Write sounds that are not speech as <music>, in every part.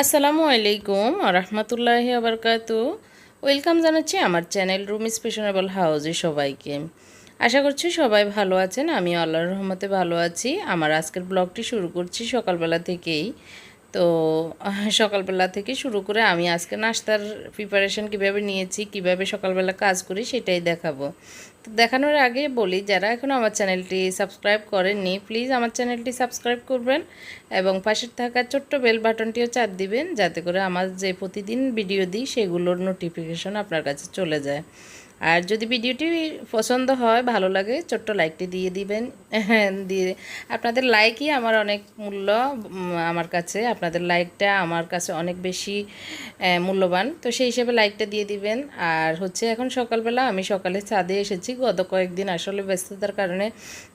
আসসালামু আলাইকুম রহমতুল্লাহি আবরকাত ওয়েলকাম জানাচ্ছি আমার চ্যানেল রুম স্পেশনেবল হাউজে সবাইকে। আশা করছি সবাই ভালো আছেন আমি আল্লাহর রহমতে ভালো আছি। আমার আজকের ব্লগটি শুরু করছি সকালবেলা থেকেই। তো, সকালবেলা থেকে শুরু করে আমি আজকে নাস্তার প্রিপারেশন কীভাবে নিয়েছি, কীভাবে সকালবেলা কাজ করি সেটাই দেখাবো। দেখানোর আগে বলি, যারা এখনও আমার চ্যানেলটি সাবস্ক্রাইব করেননি, প্লিজ আমার চ্যানেলটি সাবস্ক্রাইব করবেন এবং পাশের থাকা ছোট্ট বেল বাটনটিও চাপ দিবেন, যাতে করে আমার যে প্রতিদিন ভিডিও দিই, সেগুলোর নোটিফিকেশন আপনার কাছে চলে যায়। আর যদি ভিডিওটি পছন্দ হয়, ভালো লাগে, ছোট্ট লাইকটি দিয়ে দিবেন। দিয়ে আপনাদের লাইকই আমার অনেক মূল্য আমার কাছে। আপনাদের লাইকটা আমার কাছে অনেক বেশি মূল্যবান। তো সেই হিসেবে লাইকটা দিয়ে দিবেন। আর হচ্ছে এখন সকালবেলা আমি সকালে ছাদে এসেছি। গত কয়েকদিন আসলে ব্যস্ততার কারণে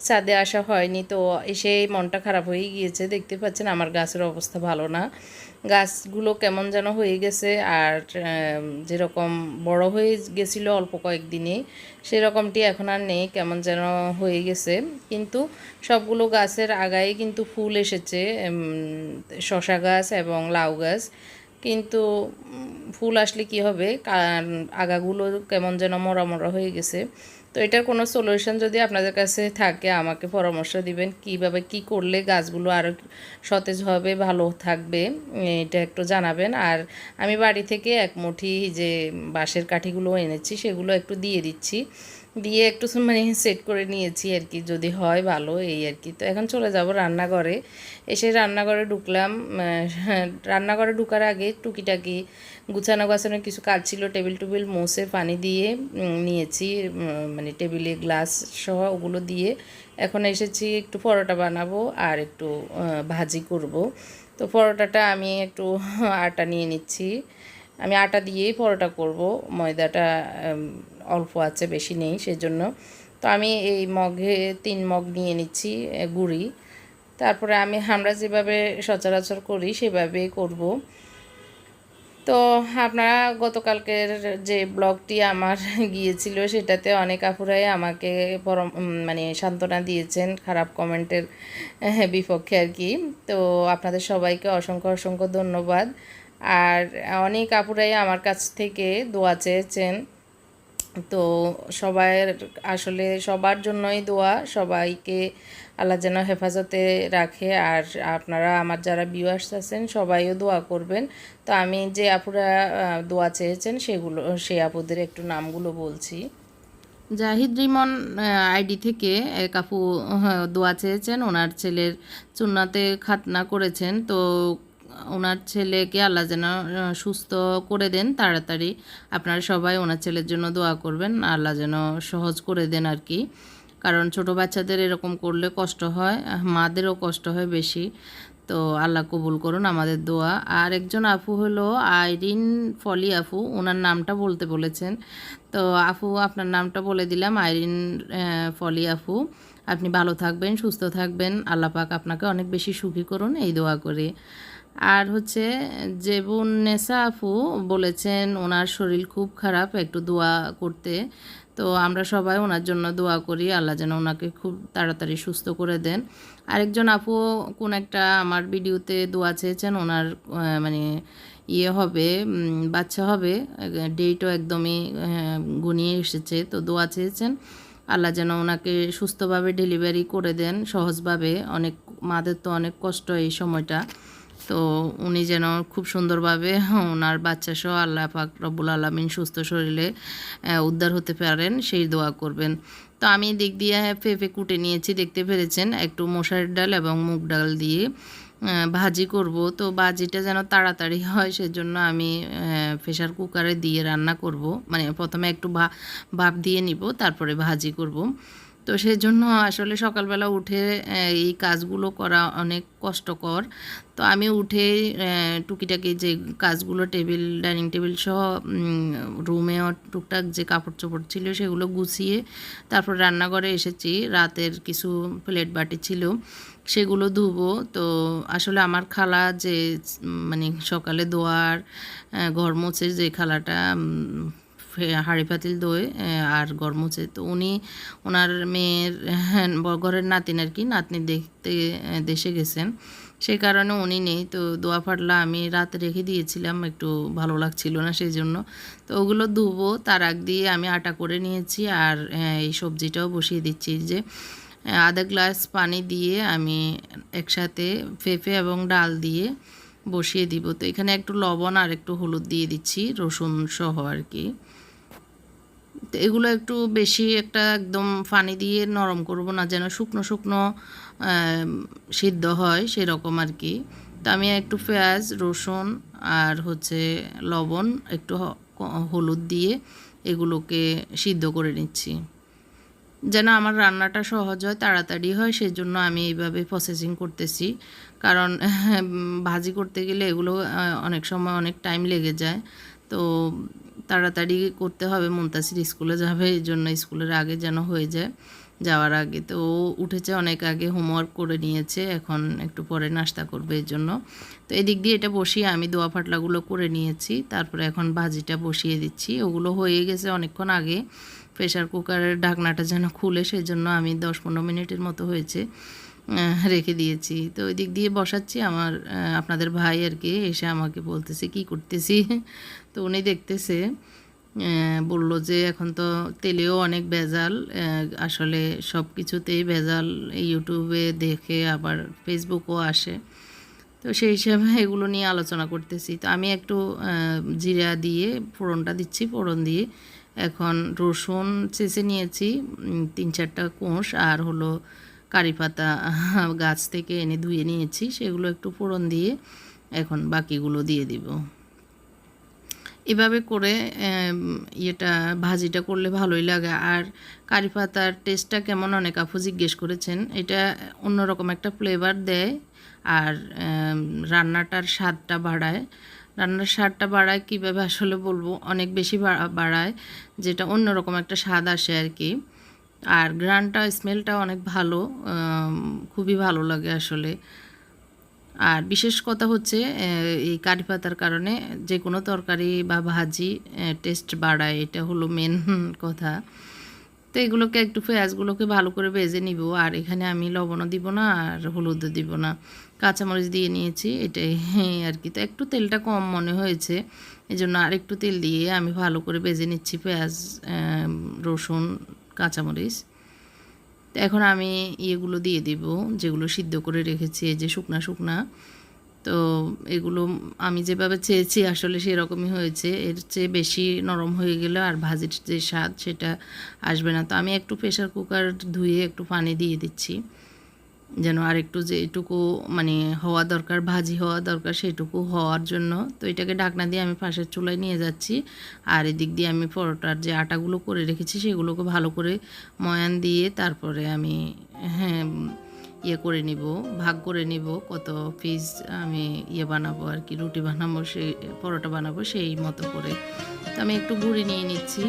ছাদে আসা হয়নি। তো এসে মনটা খারাপ হয়ে গিয়েছে। দেখতে পাচ্ছেন আমার গাছের অবস্থা ভালো না। গাছগুলো কেমন যেন হয়ে গেছে আর যেরকম বড় হয়ে গেছিল অল্প কয়েকদিনে, সেরকমটি এখন আর নেই, কেমন যেন হয়ে গেছে। কিন্তু সবগুলো গাছের আগায় কিন্তু ফুল এসেছে শশা গাছ এবং লাউ গাছ। কিন্তু ফুল আসলে কি হবে? আগাগুলো কেমন যেন মরা মরা হয়ে গেছে। তো এটার কোনো সলিউশন যদি আপনাদের কাছে থাকে, আমাকে পরামর্শ দিবেন কীভাবে কি করলে গাছগুলো আরও সতেজ হবে, ভালো থাকবে, এটা একটু জানাবেন। আর আমি বাড়ি থেকে এক মুঠি যে বাঁশের কাঠিগুলো এনেছি, সেগুলো একটু দিয়ে দিচ্ছি। দিয়ে একটু মানে সেট করে নিয়েছি আর কি। যদি হয় ভালো, এই আর কি। তো এখন চলে যাব রান্নাঘরে। এসে রান্নাঘরে ঢুকলাম রান্নাঘরে ঢুকার আগে টুকিটাকি গুছানো গাছানো কিছু কাজ ছিল, টেবিল টুবিল মুছে পানি দিয়ে নিয়েছি মানে টেবিলে গ্লাস সহ ওগুলো দিয়ে। এখন এসেছি একটু পরোটা বানাবো আর একটু ভাজি করব। তো পরোটাটা আমি একটু আটা নিয়ে নিচ্ছি। আমি আটা দিয়েই পরোটা করব। ময়দাটা অল্প আছে, বেশি নেই, সেজন্য। তো আমি এই মগে, তিন মগ নিয়ে নিচ্ছি গুড়ি। তারপরে আমি, আমরা যেভাবে সচরাচর করি, সেভাবেই করব। তো আপনারা, গতকালকের যে ব্লগটি আমার <laughs> গিয়েছিল, সেটাতে অনেক আপুরাই আমাকে পরম মানে সান্ত্বনা দিয়েছেন, খারাপ কমেন্টের, <laughs> বিপক্ষে আর কি। তো আপনাদের সবাইকে অসংখ্য অসংখ্য ধন্যবাদ। আর অনেক আপুরাই আমার কাছ থেকে দোয়া চেয়েছেন। তো সবাইয়ের আসলে সবার জন্যই দোয়া সবাইকে আল্লাহ যেন হেফাজতে রাখে। আর আপনারা আমার যারা ভিউয়ার্স আছেন সবাইও দোয়া করবেন। তো আমি যে আপুরা দোয়া চেয়েছেন সেগুলো সেই আপুদের একটু নামগুলো বলছি। জাহিদ রিমন আইডি থেকে এক আপু হ্যাঁ, দোয়া চেয়েছেন। ওনার ছেলের চুন্নাতে খাতনা করেছেন। তো ওনার ছেলেকে আল্লাহ যেন সুস্থ করে দেন তাড়াতাড়ি। আপনারা সবাই ওনার ছেলের জন্য দোয়া করবেন, আল্লাহ যেন সহজ করে দেন আর কি। কারণ ছোট বাচ্চাদের এরকম করলে কষ্ট হয়, মাদেরও কষ্ট হয় বেশি। তো আল্লাহ কবুল করুন আমাদের দোয়া। আর একজন আপু হলো আইরিন ফলি আফু ওনার নামটা বলতে বলেছেন। তো আফু আপনার নামটা বলে দিলাম, আইরিন ফলি আফু আপনি ভালো থাকবেন, সুস্থ থাকবেন। আল্লাহ পাক আপনাকে অনেক বেশি সুখী করুন, এই দোয়া করে। আর হচ্ছে, জেবুন নেসা আপু বলেছেন, ওনার শরীর খুব খারাপ, একটু দোয়া করতে। তো আমরা সবাই ওনার জন্য দোয়া করি, আল্লাহ যেন ওনাকে খুব তাড়াতাড়ি সুস্থ করে দেন। আরেকজন আপু কোন একটা আমার ভিডিওতে দোয়া চেয়েছেন, ওনার মানে ইয়ে হবে বাচ্চা হবে, ডেটও একদমই গুনিয়ে এসেছে, তো দোয়া চেয়েছেন। আল্লাহ যেন ওনাকে সুস্থভাবে ডেলিভারি করে দেন সহজভাবে। অনেক, মাদের তো অনেক কষ্ট এই সময়টা। তো উনি যেন খুব সুন্দরভাবে ওনার বাচ্চা সহ আল্লাহ পাক রব্বুল আলমিন সুস্থ শরীরে উদ্ধার হতে পারেন, সেই দোয়া করবেন। তো আমি দিক দিয়ে পেঁপে কুটে নিয়েছি, দেখতে পেরেছেন। একটু মশারির ডাল এবং মুগ ডাল দিয়ে ভাজি করব। তো ভাজিটা যেন তাড়াতাড়ি হয়, সেজন্য আমি প্রেশার কুকারে দিয়ে রান্না করব। মানে প্রথমে একটু ভাপ দিয়ে নিব, তারপরে ভাজি করব। তো সেজন্য আসলে সকালবেলা উঠে এই কাজগুলো করা অনেক কষ্টকর। তো আমি উঠে টুকিটাকি যে কাজগুলো টেবিল, ডাইনিং টেবিল সহ রুমে টুকটাক যে কাপড় চোপড় ছিল সেগুলো গুছিয়ে তারপর রান্নাঘরে এসেছি। রাতের কিছু প্লেট বাটি ছিল, সেগুলো ধুবো। তো আসলে আমার খালা যে মানে সকালে দোয়ার ঘর মোছে যে খালাটা হাঁড়ি পাতিল দই আর ঘর মুছে। তো উনি ওনার মেয়ের হ্যাঁ, ঘরের নাতিন আর কি নাতনি দেখতে দেশে গেছেন। সেই কারণে উনি নেই। তো দোয়া ফাটলা আমি রাতে রেখে দিয়েছিলাম একটু ভালো লাগছিল না সেই জন্য তো ওগুলো ধুবো তার আগ দিয়ে আমি আটা করে নিয়েছি আর এই সবজিটাও বসিয়ে দিচ্ছি। যে আধা গ্লাস পানি দিয়ে আমি একসাথে পেঁপে এবং ডাল দিয়ে বসিয়ে দিব। তো এখানে একটু লবণ আর একটু হলুদ দিয়ে দিচ্ছি রসুন সহ আর কি। তো এগুলো একটু বেশি একটা একদম পানি দিয়ে নরম করব না, যেন শুকনো শুকনো সিদ্ধ হয় সেরকম আর কি। তো আমি একটু পেঁয়াজ, রসুন আর হচ্ছে লবণ, একটু হলুদ দিয়ে এগুলোকে সিদ্ধ করে নিচ্ছি। যেন আমার রান্নাটা সহজ হয়, তাড়াতাড়ি হয়, সেজন্য আমি এইভাবে প্রসেসিং করতেছি। কারণ <laughs> ভাজি করতে গেলে এগুলো অনেক সময় অনেক টাইম লেগে যায়। তো তাড়াতাড়ি করতে হবে। মুনতাসির স্কুলে যাবে, এই জন্য স্কুলের আগে যেন হয়ে যায়। যাওয়ার আগে তো ও উঠেছে, অনেক আগে হোমওয়ার্ক করে নিয়েছে, এখন একটু পরে নাস্তা করবে এর জন্য। তো এদিক দিয়ে এটা বসিয়ে আমি দোয়া ফাটলাগুলো করে নিয়েছি, তারপরে এখন ভাজিটা বসিয়ে দিচ্ছি। ওগুলো হয়ে গেছে অনেকক্ষণ আগে। প্রেশার কুকারের ঢাকনাটা যেন খুলে সেই জন্য আমি দশ পনেরো মিনিটের মতো হয়েছে রেখে দিয়েছি। তো ওই দিক দিয়ে বসাচ্ছি। আমার আপনাদের ভাই আর কি এসে আমাকে বলতেছে, কি করতেছি? তো উনি দেখতেছে বলল যে এখন তো তেলেও অনেক ভেজাল আসলে সব কিছুতেই ভেজাল ইউটিউবে দেখে আবার ফেসবুকও আসে। তো সেই হিসাবে <laughs> এগুলো নিয়ে আলোচনা করতেছি। তো আমি একটু জিরা দিয়ে, ফোড়নটা দিচ্ছি, ফোড়ন দিয়ে এখন রসুন চেঁচে নিয়েছি তিন চারটা কোষ আর হলো কারি পাতা <laughs> গাছ থেকে এনে ধুয়ে নিয়েছি, সেগুলো একটু ফোড়ন দিয়ে এখন বাকিগুলো দিয়ে দিব। এভাবে করে ইয়েটা, ভাজিটা করলে ভালোই লাগে। আর কারি পাতার টেস্টটা কেমন অনেক আপু জিজ্ঞেস করেছেন। এটা অন্যরকম একটা ফ্লেভার দেয় আর রান্নাটার স্বাদটা বাড়ায়। রান্নার স্বাদটা বাড়ায় কীভাবে আসলে বলব? অনেক বেশি বাড়া- বাড়ায়, যেটা অন্যরকম একটা স্বাদ আসে আর কি। আর গ্রানটা স্মেলটা অনেক ভালো খুবই ভালো লাগে আসলে। আর বিশেষ কথা হচ্ছে এই কারি পাতার কারণে যে কোনো তরকারি বা ভাজি টেস্ট বাড়ায়, এটা হলো মেন কথা। তো এগুলোকে একটু পেঁয়াজগুলোকে ভালো করে ভেজে নিব, আর এখানে আমি লবণও দিব না আর হলুদও দিব না। কাঁচামরিচ দিয়ে নিয়েছি, এটাই আর কি। তো একটু তেলটা কম মনে হয়েছে এই জন্য আর একটু তেল দিয়ে আমি ভালো করে ভেজে নিচ্ছি পেঁয়াজ রসুন, কাঁচামরিচ। তো এখন আমি ইয়েগুলো দিয়ে দিব, যেগুলো সিদ্ধ করে রেখেছি, এই যে শুকনা শুকনা। তো এগুলো আমি যেভাবে চেয়েছি আসলে সেরকমই হয়েছে। এর চেয়ে বেশি নরম হয়ে গেলে আর ভাজির যে স্বাদ সেটা আসবে না। তো আমি একটু প্রেশার কুকার ধুয়ে একটু পানি দিয়ে দিচ্ছি। যেন আর একটু যেটুকু মানে হওয়া দরকার, ভাজি হওয়া দরকার সেটুকু হওয়ার জন্য। তো এটাকে ঢাকনা দিয়ে আমি পাশের চুলায় নিয়ে যাচ্ছি। আর এদিক দিয়ে আমি পরোটার যে আটাগুলো করে রেখেছি সেগুলোকে ভালো করে ময়ান দিয়ে তারপরে আমি হ্যাঁ ইয়ে করে নিব, ভাগ করে নিব। কত পিস আমি ইয়ে বানাবো আর কি, রুটি বানাবো সেই পরোটা বানাবো সেই মতো করে। তো আমি একটু গুঁড়ি নিয়ে নিচ্ছি।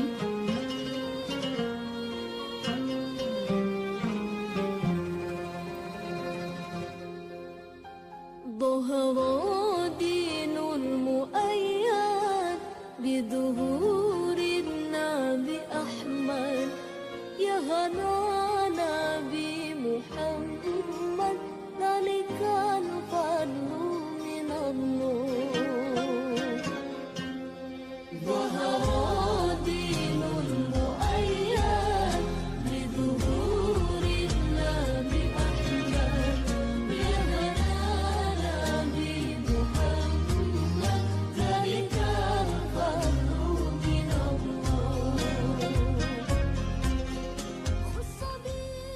ظهر دين مؤيد بذهول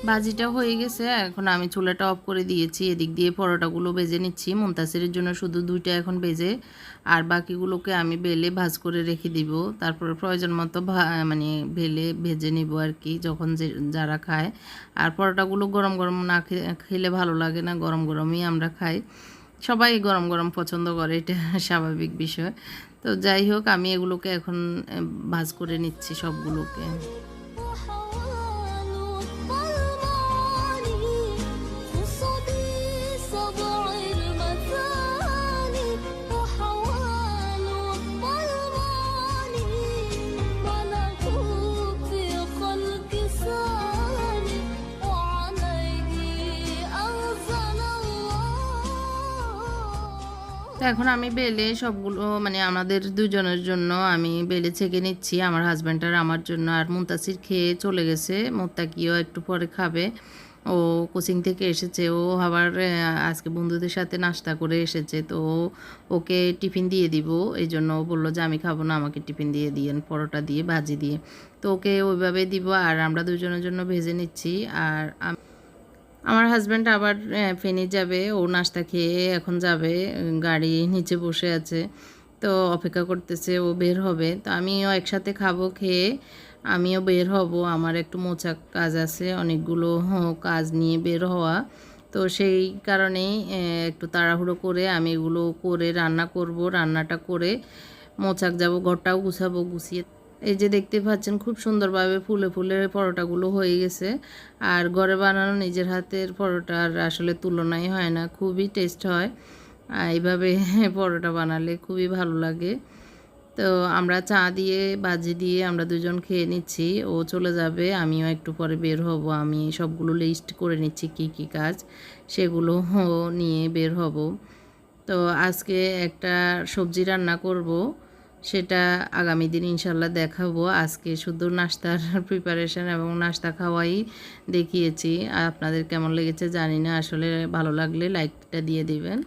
ভাজিটা হয়ে গেছে, এখন আমি চুলাটা অফ করে দিয়েছি। এদিক দিয়ে পরোটাগুলো বেজে নিচ্ছি। মুনতাসিরের জন্য শুধু দুইটা এখন বেজে, আর বাকিগুলোকে আমি বেলে ভাজ করে রেখে দিব। তারপরে প্রয়োজন মতো মানে বেলে ভেজে নিব আর কি, যখন যে, যারা খায়। আর পরোটাগুলো গরম গরম না খেলে ভালো লাগে না, গরম গরমই আমরা খাই। সবাই গরম গরম পছন্দ করে, এটা স্বাভাবিক বিষয়। তো যাই হোক, আমি এগুলোকে এখন ভাজ করে নিচ্ছি সবগুলোকে। এখন আমি বেলে সবগুলো মানে আমাদের দুজনের জন্য আমি বেলে ছেঁকে নিচ্ছি। আমার হাজব্যান্ড আর আমার জন্য। আর মুন্তাসির খেয়ে চলে গেছে। মোত্তাকিও একটু পরে খাবে। ও কোচিং থেকে এসেছে। ও আবার আজকে বন্ধুদের সাথে নাস্তা করে এসেছে। তো ওকে টিফিন দিয়ে দিব। এই জন্য ও বলল যে, আমি খাব না। আমাকে টিফিন দিয়ে দিয়েন। পরোটা দিয়ে, ভাজি দিয়ে। তো ওকে ওইভাবে দিব। আর আমরা দুজনের জন্য ভেজে নিচ্ছি। আর আমার হাজব্যান্ড আবার ফেনী যাবে, ও নাস্তা খেয়ে এখন যাবে, গাড়ি নিচে বসে আছে, তো অপেক্ষা করতেছে, ও বের হবে, তো আমিও একসাথে খাব, খেয়ে আমিও বের হব, আমার একটু মোচা কাজ আছে, অনেকগুলো কাজ নিয়ে বের হওয়া, তো সেই কারণেই একটু তাড়াহুড়ো করে আমি এগুলো করে রান্না করব, রান্নাটা করে মোচাক যাব, ঘরটাও গুছাবো, গুছিয়ে এই যে দেখতে পাচ্ছেন, খুব সুন্দরভাবে ফুলে ফুলে পরোটাগুলো হয়ে গেছে। আর ঘরে বানানো নিজের হাতের পরোটার আসলে তুলনাই হয় না, খুবই টেস্ট হয়। আর এইভাবে <laughs> পরোটা বানালে খুবই ভালো লাগে। তো আমরা চা দিয়ে, বাজি দিয়ে আমরা দুজন খেয়ে নিচ্ছি, ও চলে যাবে, আমিও একটু পরে বের হব। আমি সবগুলো লিস্ট করে নিচ্ছি কি কি কাজ, সেগুলো নিয়ে বের হব। তো আজকে একটা সবজি রান্না করব। সেটা আগামী দিন ইনশাল্লাহ দেখাবো। আজকে শুধু নাস্তার <laughs> প্রিপারেশন এবং নাস্তা খাওয়াই দেখিয়েছি। আপনাদের কেমন লেগেছে জানি না, আসলে ভালো লাগলে লাইকটা দিয়ে দিবেন।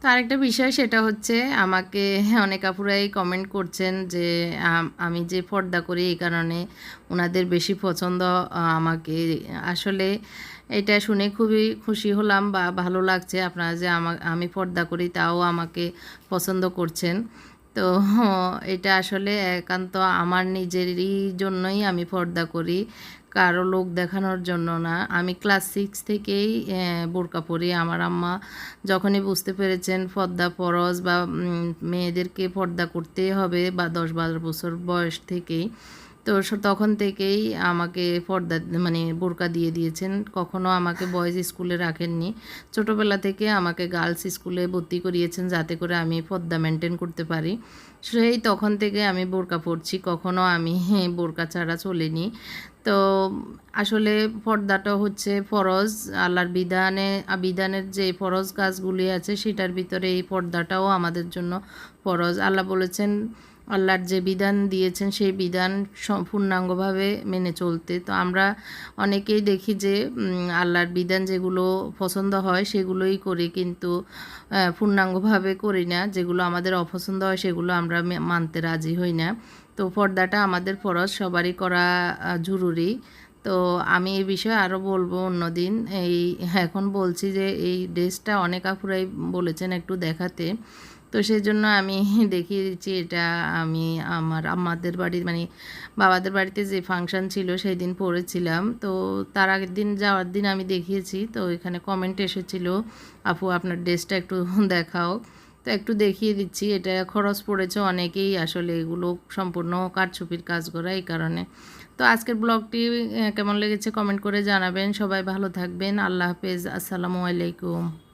তো আরেকটা বিষয়, সেটা হচ্ছে আমাকে <laughs> অনেক আপুরাই কমেন্ট করছেন যে, আমি যে পর্দা করি এই কারণে ওনাদের বেশি পছন্দ আমাকে। আসলে এটা শুনে খুবই খুশি হলাম বা ভালো লাগছে আপনারা যে আমা, আমি পর্দা করি, তাও আমাকে পছন্দ করছেন। তো এটা আসলে একান্ত আমার নিজেরই জন্যই আমি পর্দা করি, কারও লোক দেখানোর জন্য না। আমি ক্লাস সিক্স থেকেই বোরকা পরি। আমার আম্মা যখনই বুঝতে পেরেছেন পর্দা পরশ বা মেয়েদেরকে পর্দা করতেই হবে বা দশ বারো বছর বয়স থেকেই তো তখন থেকেই আমাকে পর্দা মানে বোরকা দিয়ে দিয়েছেন। কখনো আমাকে বয়েজ স্কুলে রাখেননি। ছোটোবেলা থেকে আমাকে গার্লস স্কুলে ভর্তি করিয়েছেন যাতে করে আমি পর্দা মেনটেন করতে পারি। সেই তখন থেকে আমি বোরকা পরছি। কখনো আমি <laughs> বোরকা ছাড়া চলিনি। তো আসলে পর্দাটা হচ্ছে ফরজ। আল্লাহর বিধানে, বিধানের যে ফরজ কাজগুলি আছে, সেটার ভিতরে এই পর্দাটাও আমাদের জন্য ফরজ। আল্লাহ বলেছেন আল্লাহর যে বিধান দিয়েছেন, সেই বিধান পূর্ণাঙ্গভাবে মেনে চলতে। তো আমরা অনেকেই দেখি যে আল্লাহর বিধান যেগুলো পছন্দ হয়, সেগুলোই করি কিন্তু পূর্ণাঙ্গভাবে করি না। যেগুলো আমাদের অপছন্দ হয়, সেগুলো আমরা মানতে রাজি হই না। তো পর্দাটা আমাদের ফরজ, সবারই করা জরুরি। তো আমি এই বিষয়ে আরও বলব অন্যদিন। এই, এখন বলছি যে, এই ড্রেসটা অনেক আপুরাই বলেছেন একটু দেখাতে। তো সেই জন্য আমি <laughs> দেখিয়ে দিচ্ছি এটা আমি আমার আমাদের বাড়ির মানে বাবাদের বাড়িতে যে ফাংশন ছিল সেই দিন পড়েছিলাম। তো তার আগের দিন যাওয়ার দিন আমি দেখিয়েছি। তো এখানে কমেন্ট এসেছিল, আপু, আপনার ড্রেসটা একটু <laughs> দেখাও। তো একটু দেখিয়ে দিচ্ছি। এটা খরচ পড়েছে অনেকেই, আসলে এগুলো সম্পূর্ণ কারচুপির কাজ করা এই কারণে। তো আজকের ব্লগটি কেমন লেগেছে কমেন্ট করে জানাবেন। সবাই ভালো থাকবেন। আল্লাহ হাফেজ। আসসালামু আলাইকুম।